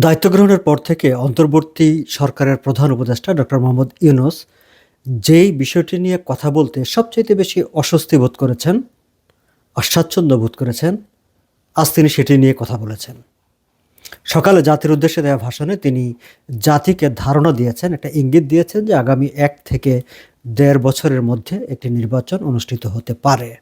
দায়িত্ব গ্রহণের পর থেকে অন্তর্বর্তী সরকারের প্রধান উপদেষ্টা ডক্টর মোহাম্মদ ইউনুস যেই বিষয়টি নিয়ে কথা বলতে সবচাইতে বেশি অস্বস্তি বোধ করেছেন অস্বাচ্ছন্দ্য বোধ করেছেন, আজ তিনি সেটি নিয়ে কথা বলেছেন। সকালে জাতির উদ্দেশ্যে দেওয়া ভাষণে তিনি জাতিকে ধারণা দিয়েছেন, একটা ইঙ্গিত দিয়েছেন যে আগামী এক থেকে দেড় বছরের মধ্যে একটি নির্বাচন অনুষ্ঠিত হতে পারে।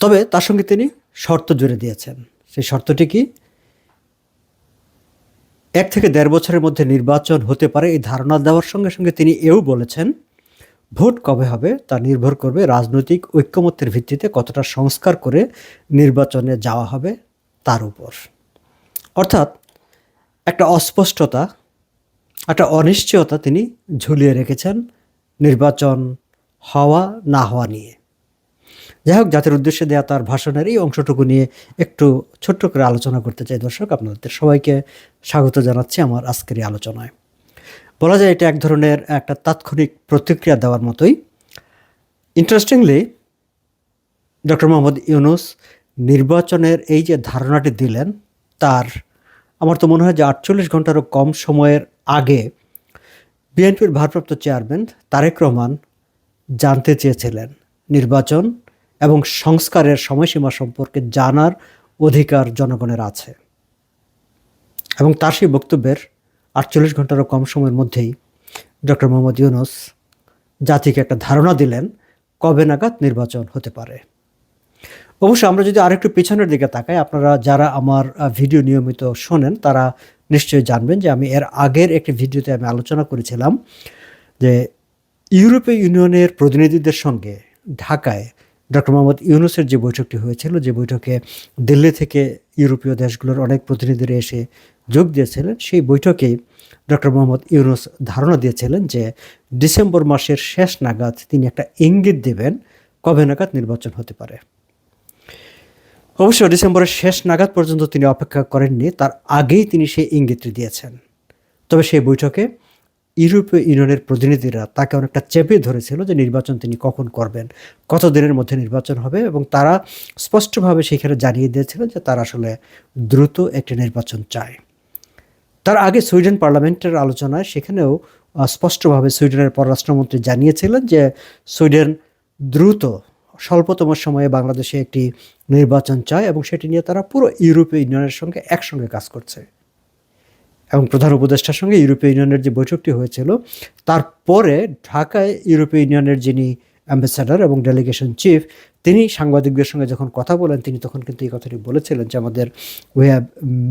তবে তার সঙ্গে তিনি শর্ত জুড়ে দিয়েছেন। সেই শর্তটি কি? এক থেকে দেড় বছরের মধ্যে নির্বাচন হতে পারে এই ধারণা দেওয়ার সঙ্গে সঙ্গে তিনি এও বলেছেন, ভোট কবে হবে তা নির্ভর করবে রাজনৈতিক ঐক্যমত্যের ভিত্তিতে কতটা সংস্কার করে নির্বাচনে যাওয়া হবে তার উপর। অর্থাৎ একটা অস্পষ্টতা, একটা অনিশ্চয়তা তিনি ঝুলিয়ে রেখেছেন নির্বাচন হওয়া না হওয়া নিয়ে। যাই হোক জাতির উদ্দেশ্যে দেওয়া তার ভাষণের এই অংশটুকু নিয়ে একটু ছোট্ট করে আলোচনা করতে চাই দর্শক, আপনাদের সবাইকে স্বাগত জানাচ্ছি আমার আজকের এই আলোচনায়। বলা যায় এটা এক ধরনের একটা তাৎক্ষণিক প্রতিক্রিয়া দেওয়ার মতোই। ইন্টারেস্টিংলি ডক্টর মোহাম্মদ ইউনুস নির্বাচনের এই যে ধারণাটি দিলেন, তার আমার তো মনে হয় যে আটচল্লিশ ঘন্টারও কম সময়ের আগে বিএনপির ভারপ্রাপ্ত চেয়ারম্যান তারেক রহমান জানতে চেয়েছিলেন নির্বাচন এবং সংস্কারের সময়সীমা সম্পর্কে জানার অধিকার জনগণের আছে। এবং তার সেই বক্তব্যের আটচল্লিশ ঘন্টারও কম সময়ের মধ্যেই ডক্টর মোহাম্মদ ইউনুস জাতিকে একটা ধারণা দিলেন, কবে নাগাদ নির্বাচন হতে পারে। অবশ্য আমরা যদি আরেকটু পিছনের দিকে তাকাই, আপনারা যারা আমার ভিডিও নিয়মিত শোনেন, তারা নিশ্চয়ই জানবেন যে আমি এর আগের একটি ভিডিওতে আমি আলোচনা করেছিলাম যে ইউরোপীয় ইউনিয়নের প্রতিনিধিদের সঙ্গে ঢাকায় ডক্টর মোহাম্মদ ইউনুসের যে বৈঠকটি হয়েছিল, যে বৈঠকে দিল্লি থেকে ইউরোপীয় দেশগুলোর অনেক প্রতিনিধিরা এসে যোগ দিয়েছিলেন, সেই বৈঠকেই ডক্টর মোহাম্মদ ইউনুস ধারণা দিয়েছিলেন যে ডিসেম্বর মাসের শেষ নাগাদ তিনি একটা ইঙ্গিত দেবেন কবে নাগাদ নির্বাচন হতে পারে। অবশ্য ডিসেম্বরের শেষ নাগাদ পর্যন্ত তিনি অপেক্ষা করেননি, তার আগেই তিনি সেই ইঙ্গিতটি দিয়েছেন। তবে সেই বৈঠকে ইউরোপীয় ইউনিয়নের প্রতিনিধিরা তাকে অনেকটা চেপে ধরেছিল যে নির্বাচন তিনি কখন করবেন কত দিনের মধ্যে নির্বাচন হবে এবং তারা স্পষ্টভাবে সেখানে জানিয়ে দিয়েছিলেন যে তারা আসলে দ্রুত একটি নির্বাচন চায়। তার আগে সুইডেন পার্লামেন্টের আলোচনায় সেখানেও স্পষ্টভাবে সুইডেনের পররাষ্ট্রমন্ত্রী জানিয়েছিলেন যে সুইডেন দ্রুত স্বল্পতম সময়ে বাংলাদেশে একটি নির্বাচন চায় এবং সেটি নিয়ে তারা পুরো ইউরোপীয় ইউনিয়নের সঙ্গে একসঙ্গে কাজ করছে। এবং প্রধান উপদেষ্টার সঙ্গে ইউরোপীয় ইউনিয়নের যে বৈঠকটি হয়েছিল, তারপরে ঢাকায় ইউরোপীয় ইউনিয়নের যিনি অ্যাম্বাসাডার এবং ডেলিগেশন চিফ, তিনি সাংবাদিকদের সঙ্গে যখন কথা বলেন, তিনি তখন কিন্তু এই কথাটি বলেছিলেন যে আমাদের we have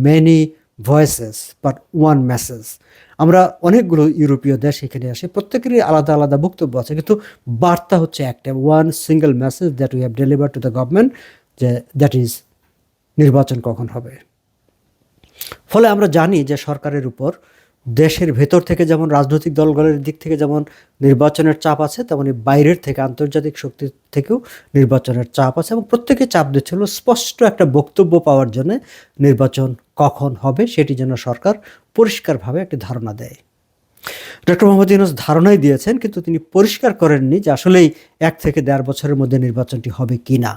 many voices but one message আমরা অনেকগুলো ইউরোপীয় দেশ এখানে আসে, প্রত্যেকেরই আলাদা আলাদা বক্তব্য আছে, কিন্তু বার্তা হচ্ছে একটা one single message that we have deliver to the government যে দ্যাট ইজ নির্বাচন কখন হবে। ফলে আমরা জানি যে সরকারের উপর দেশের ভেতর থেকে যেমন রাজনৈতিক দলগুলোর দিক থেকে যেমন নির্বাচনের চাপ আছে, তেমনি বাইরের থেকে আন্তর্জাতিক শক্তি থেকেও নির্বাচনের চাপ আছে এবং প্রত্যেকে চাপ দিচ্ছিল স্পষ্ট একটা বক্তব্য পাওয়ার জন্য নির্বাচন কখন হবে সেটি যেন সরকার পরিষ্কারভাবে একটি ধারণা দেয়। ডক্টর মোহাম্মদ ইউনুস ধারণাই দিয়েছেন, কিন্তু তিনি পরিষ্কার করেননি যে আসলেই এক থেকে দেড় বছরের মধ্যে নির্বাচনটি হবে কি না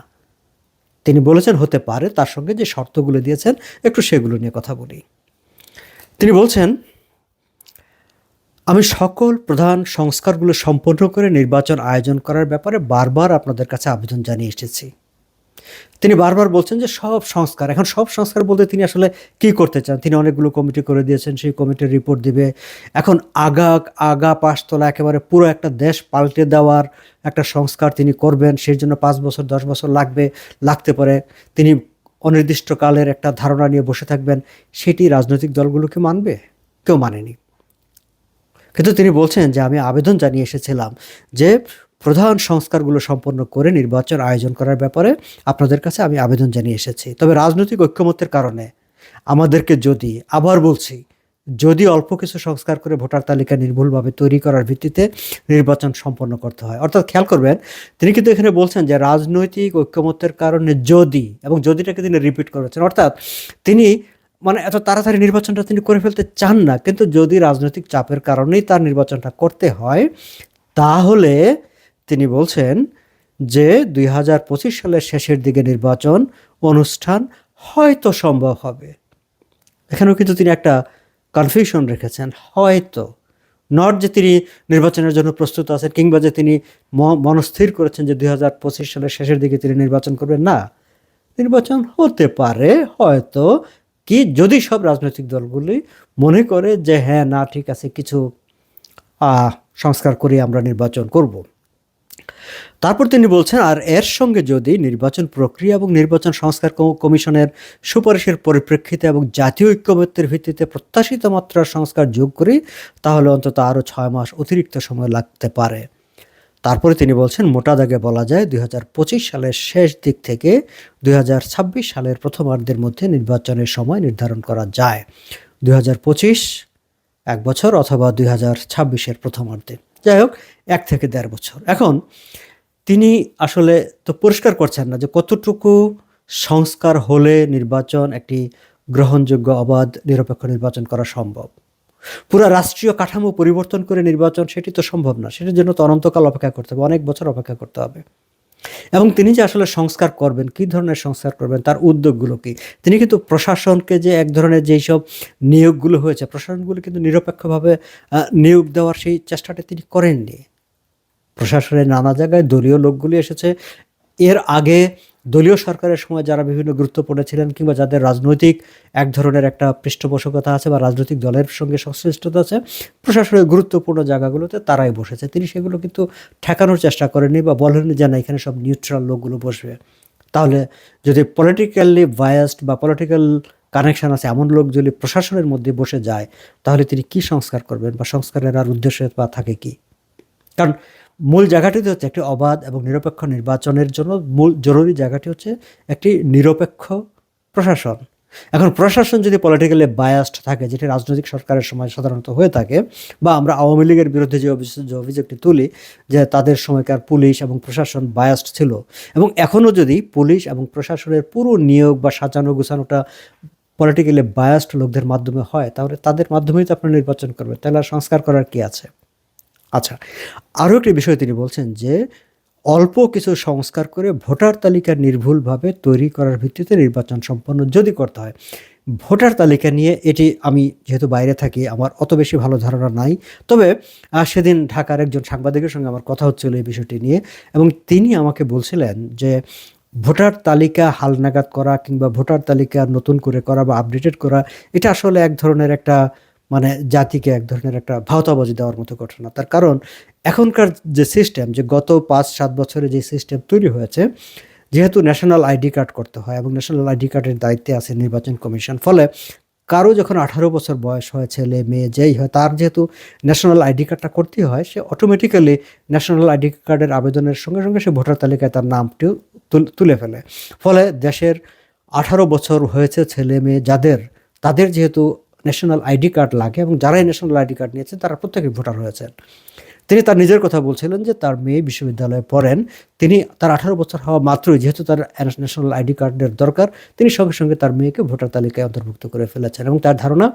তিনি বলেছেন, হতে পারে, তার সঙ্গে যে শর্তগুলো দিয়েছেন, একটু সেগুলো নিয়ে কথা বলি। তিনি বলছেন, আমি সকল প্রধান সংস্কারগুলো সম্পন্ন করে নির্বাচন আয়োজন করার ব্যাপারে বারবার আপনাদের কাছে আবেদন জানিয়ে এসেছি। তিনি বারবার বলছেন যে সব সংস্কার, এখন সব সংস্কার বলতে তিনি আসলে কি করতে চান? তিনি অনেকগুলো কমিটি করে দিয়েছেন, সেই কমিটির রিপোর্ট দিবে। এখন আগা আগা পাঁচতলা একেবারে পুরো একটা দেশ পাল্টে দেওয়ার একটা সংস্কার তিনি করবেন, সেই জন্য পাঁচ বছর, দশ বছর লাগবে, লাগতে পারে। তিনি অনির্দিষ্টকালের একটা ধারণা নিয়ে বসে থাকবেন, সেটি রাজনৈতিক দলগুলোকে মানবে? কেউ মানেনি। কিন্তু তিনি বলছেন যে, আমি আবেদন জানিয়ে এসেছিলাম যে প্রধান সংস্কারগুলো সম্পন্ন করে নির্বাচন আয়োজন করার ব্যাপারে আপনাদের কাছে আমি আবেদন জানিয়ে এসেছি। তবে রাজনৈতিক ঐক্যমত্যের কারণে আমাদেরকে যদি, আবার বলছি, যদি অল্প কিছু সংস্কার করে ভোটার তালিকা নির্ভুলভাবে তৈরি করার ভিত্তিতে নির্বাচন সম্পন্ন করতে হয়। অর্থাৎ খেয়াল করবেন, তিনি কিন্তু এখানে বলছেন যে রাজনৈতিক ঐক্যমত্যের কারণে যদি, এবং যদিটাকে তিনি রিপিট করেছেন, অর্থাৎ তিনি মানে এত তাড়াতাড়ি নির্বাচনটা তিনি করে ফেলতে চান না, কিন্তু যদি রাজনৈতিক চাপের কারণেই তার নির্বাচনটা করতে হয়, তাহলে তিনি বলছেন যে দুই হাজার পঁচিশ সালের শেষের দিকে নির্বাচন অনুষ্ঠান হয়তো সম্ভব হবে। এখানেও কিন্তু তিনি একটা কনফিউশন রেখেছেন, হয়তো। নট যে তিনি নির্বাচনের জন্য প্রস্তুত আছেন কিংবা যে তিনি মনস্থির করেছেন যে দুই হাজার পঁচিশ সালের শেষের দিকে তিনি নির্বাচন করবেন, না। নির্বাচন হতে পারে, হয়তো, কি যদি সব রাজনৈতিক দলগুলি মনে করে যে হ্যাঁ না, ঠিক আছে, কিছু সংস্কার করে আমরা নির্বাচন করব। তারপর তিনি বলছেন, আর এর সঙ্গে যদি নির্বাচন প্রক্রিয়া এবং নির্বাচন সংস্কার কমিশনের সুপারিশের পরিপ্রেক্ষিতে এবং জাতীয় ঐক্যমত্যের ভিত্তিতে প্রত্যাশিত মাত্রার সংস্কার যোগ করি, তাহলে অন্তত আরও ছয় মাস অতিরিক্ত সময় লাগতে পারে। তারপরে তিনি বলছেন, মোটা দাগে বলা যায় দুই হাজার পঁচিশ সালের শেষ দিক থেকে দুই হাজার ছাব্বিশ সালের প্রথমার্ধের মধ্যে নির্বাচনের সময় নির্ধারণ করা যায়। দুই এক বছর অথবা দুই হাজার ছাব্বিশের প্রথমার্ধে। যাই হোক, এক থেকে দেড় বছর। এখন তিনি আসলে তো পরিষ্কার করছেন না যে কতটুকু সংস্কার হলে নির্বাচন একটি গ্রহণযোগ্য, অবাধ, নিরপেক্ষ নির্বাচন করা সম্ভব? পুরো রাষ্ট্রীয় কাঠামো পরিবর্তন করে নির্বাচন সেটি তো সম্ভব না। সেটির জন্য তো অনন্তকাল অপেক্ষা করতে হবে, অনেক বছর অপেক্ষা করতে হবে। এবং তিনি যে আসলে সংস্কার করবেন, কী ধরনের সংস্কার করবেন, তার উদ্যোগগুলো কি? তিনি কিন্তু প্রশাসনকে যে এক ধরনের যেই সব নিয়োগগুলো হয়েছে, প্রশাসনগুলো কিন্তু নিরপেক্ষভাবে নিয়োগ দেওয়ার সেই চেষ্টাটা তিনি করেননি। প্রশাসনের নানা জায়গায় দলীয় লোকগুলি এসেছে। এর আগে দলীয় সরকারের সময় যারা বিভিন্ন গুরুত্বপূর্ণ ছিলেন কিংবা যাদের রাজনৈতিক এক ধরনের একটা পৃষ্ঠপোষকতা আছে বা রাজনৈতিক দলের সঙ্গে সংশ্লিষ্টতা আছে, প্রশাসনের গুরুত্বপূর্ণ জায়গাগুলোতে তারাই বসেছে। তিনি সেগুলো কিন্তু ঠেকানোর চেষ্টা করেননি বা বলেননি যে, না, এখানে সব নিউট্রাল লোকগুলো বসবে। তাহলে যদি পলিটিক্যালি বায়াসড বা পলিটিক্যাল কানেকশান আছে এমন লোক যদি প্রশাসনের মধ্যে বসে যায়, তাহলে তিনি কি সংস্কার করবেন বা সংস্কারের আর উদ্দেশ্য বা থাকে কি? কারণ মূল জায়গাটিতে হচ্ছে একটি অবাধ এবং নিরপেক্ষ নির্বাচনের জন্য মূল জরুরি জায়গাটি হচ্ছে একটি নিরপেক্ষ প্রশাসন। এখন প্রশাসন যদি পলিটিক্যালি বায়াসড থাকে, যেটি রাজনৈতিক সরকারের সময় সাধারণত হয়ে থাকে, বা আমরা আওয়ামী লীগের বিরুদ্ধে যে অভিযোগটি তুলি, যে তাদের সময়কার পুলিশ এবং প্রশাসন বায়াসড ছিল, এবং এখনও যদি পুলিশ এবং প্রশাসনের পুরো নিয়োগ বা সাজানো গোছানোটা পলিটিক্যালি বায়াসড লোকদের মাধ্যমে হয়, তাহলে তাদের মাধ্যমেই তো আপনার নির্বাচন করবেন। তাহলে সংস্কার করার কি আছে? আচ্ছা আরও একটি বিষয় তিনি বলছেন যে, অল্প কিছু সংস্কার করে ভোটার তালিকা নির্ভুলভাবে তৈরি করার ভিত্তিতে নির্বাচন সম্পন্ন যদি করতে হয়। ভোটার তালিকা নিয়ে এটি আমি যেহেতু বাইরে থাকি, আমার অত বেশি ভালো ধারণা নাই। তবে সেদিন ঢাকার একজন সাংবাদিকের সঙ্গে আমার কথা হচ্ছিল এই বিষয়টি নিয়ে এবং তিনি আমাকে বলছিলেন যে, ভোটার তালিকা হালনাগাদ করা কিংবা ভোটার তালিকা নতুন করে করা বা আপডেটেড করা, এটা আসলে এক ধরনের একটা মানে জাতিকে এক ধরনের একটা ভাওতাবাজি দেওয়ার মতো ঘটনা। তার কারণ এখনকার যে সিস্টেম যে গত পাঁচ, সাত বছরে যে সিস্টেম তৈরি হয়েছে, যেহেতু ন্যাশনাল আইডি কার্ড করতে হয় এবং ন্যাশনাল আইডি কার্ডের দায়িত্বে আছে নির্বাচন কমিশন, ফলে কারও যখন আঠারো বছর বয়স হয়, ছেলে, মেয়ে যেই হয়, তার যেহেতু ন্যাশনাল আইডি কার্ডটা করতেই হয়, সে অটোমেটিক্যালি ন্যাশনাল আইডি কার্ডের আবেদনের সঙ্গে সঙ্গে সে ভোটার তালিকায় তার নামটিও তুলে ফেলে। ফলে দেশের আঠারো বছর হয়েছে ছেলে, মেয়ে যাদের, তাদের যেহেতু ন্যাশনাল আইডি কার্ড লাগে এবং যারাই ন্যাশনাল আইডি কার্ড নিয়েছে, তারা প্রত্যেকেই ভোটার হয়েছেন। তিনি তার নিজের কথা বলছিলেন যে তার মেয়ে বিশ্ববিদ্যালয়ে পড়েন। তিনি তার আঠারো বছর হওয়া মাত্রই, যেহেতু তার ন্যাশনাল আইডি কার্ডের দরকার, তিনি সঙ্গে সঙ্গে তার মেয়েকে ভোটার তালিকায় অন্তর্ভুক্ত করে ফেলেছেন এবং তার ধারণা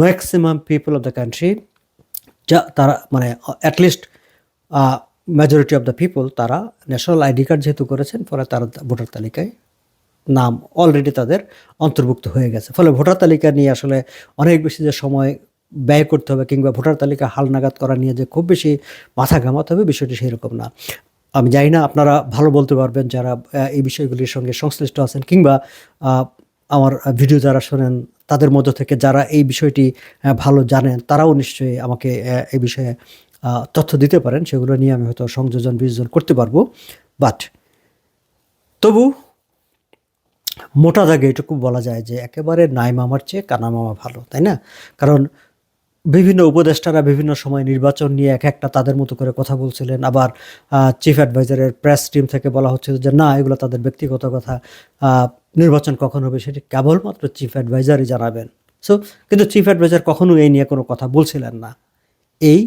maximum people of the country যা তারা মানে at least majority of the people তারা ন্যাশনাল আইডি কার্ড যেহেতু করেছেন ফলে তারা ভোটার তালিকায় নাম অলরেডি তাদের অন্তর্ভুক্ত হয়ে গেছে। ফলে ভোটার তালিকা নিয়ে আসলে অনেক বেশি যে সময় ব্যয় করতে হবে কিংবা ভোটার তালিকা হালনাগাদ করা নিয়ে যে খুব বেশি মাথা ঘামাতে হবে বিষয়টি সেরকম না। আমি জানি না আপনারা ভালো বলতে পারবেন যারা এই বিষয়গুলির সঙ্গে সংশ্লিষ্ট আছেন কিংবা আমার ভিডিও যারা শোনেন তাদের মধ্য থেকে যারা এই বিষয়টি ভালো জানেন তারাও নিশ্চয়ই আমাকে এই বিষয়ে তথ্য দিতে পারেন। সেগুলো নিয়ে আমি হয়তো সংযোজন বিয়োজন করতে পারব। বাট তবু মোটা দাগে এটুকু বলা যায় যে একেবারে নাই মামার চেয়ে কানা মামা ভালো, তাই না? কারণ বিভিন্ন উপদেষ্টারা বিভিন্ন সময় নির্বাচন নিয়ে এক একটা তাদের মতো করে কথা বলছিলেন। আবার চিফ অ্যাডভাইজারের প্রেস টিম থেকে বলা হচ্ছিল যে, না, এগুলো তাদের ব্যক্তিগত কথা। নির্বাচন কখন হবে সেটি কেবলমাত্র চিফ অ্যাডভাইজারই জানাবেন। সো কিন্তু চিফ অ্যাডভাইজার কখনো এই নিয়ে কোনো কথা বলছিলেন না। এই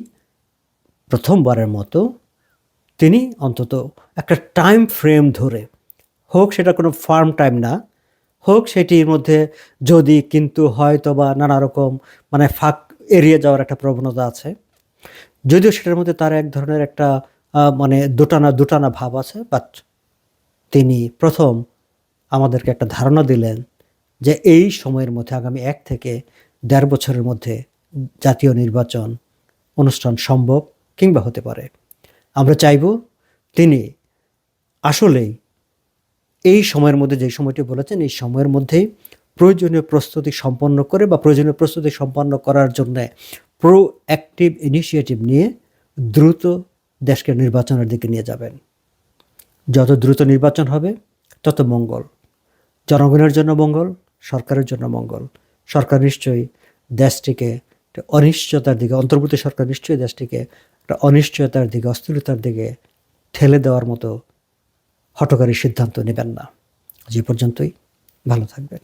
প্রথমবারের মতো তিনি অন্তত একটা টাইম ফ্রেম ধরে, হোক সেটা কোনো ফার্ম টাইম না হোক সেটির মধ্যে যদি কিন্তু হয়তো বা নানা রকম মানে ফাঁক এড়িয়ে যাওয়ার একটা প্রবণতা আছে। যদিও সেটার মধ্যে তার এক ধরনের একটা মানে দুটানা দুটানা ভাব আছে বাট তিনি প্রথম আমাদেরকে একটা ধারণা দিলেন যে এই সময়ের মধ্যে, আগামী এক থেকে দেড় বছরের মধ্যে জাতীয় নির্বাচন অনুষ্ঠান সম্ভব কিংবা হতে পারে। আমরা চাইব তিনি আসলেই এই সময়ের মধ্যে যে সময়টি বলেছেন, এই সময়ের মধ্যেই প্রয়োজনীয় প্রস্তুতি সম্পন্ন করে বা প্রয়োজনীয় প্রস্তুতি সম্পন্ন করার জন্য প্রো অ্যাক্টিভ ইনিশিয়েটিভ নিয়ে দ্রুত দেশকে নির্বাচনের দিকে নিয়ে যাবেন। যত দ্রুত নির্বাচন হবে, তত মঙ্গল। জনগণের জন্য মঙ্গল, সরকারের জন্য মঙ্গল। সরকার নিশ্চয়ই দেশটিকে একটা অনিশ্চয়তার দিকে, অন্তর্বর্তী সরকার নিশ্চয়ই দেশটিকে একটা অনিশ্চয়তার দিকে, অস্থিরতার দিকে ঠেলে দেওয়ার মতো হটকারী সিদ্ধান্ত নেবেন না। যে পর্যন্তই। ভালো থাকবেন।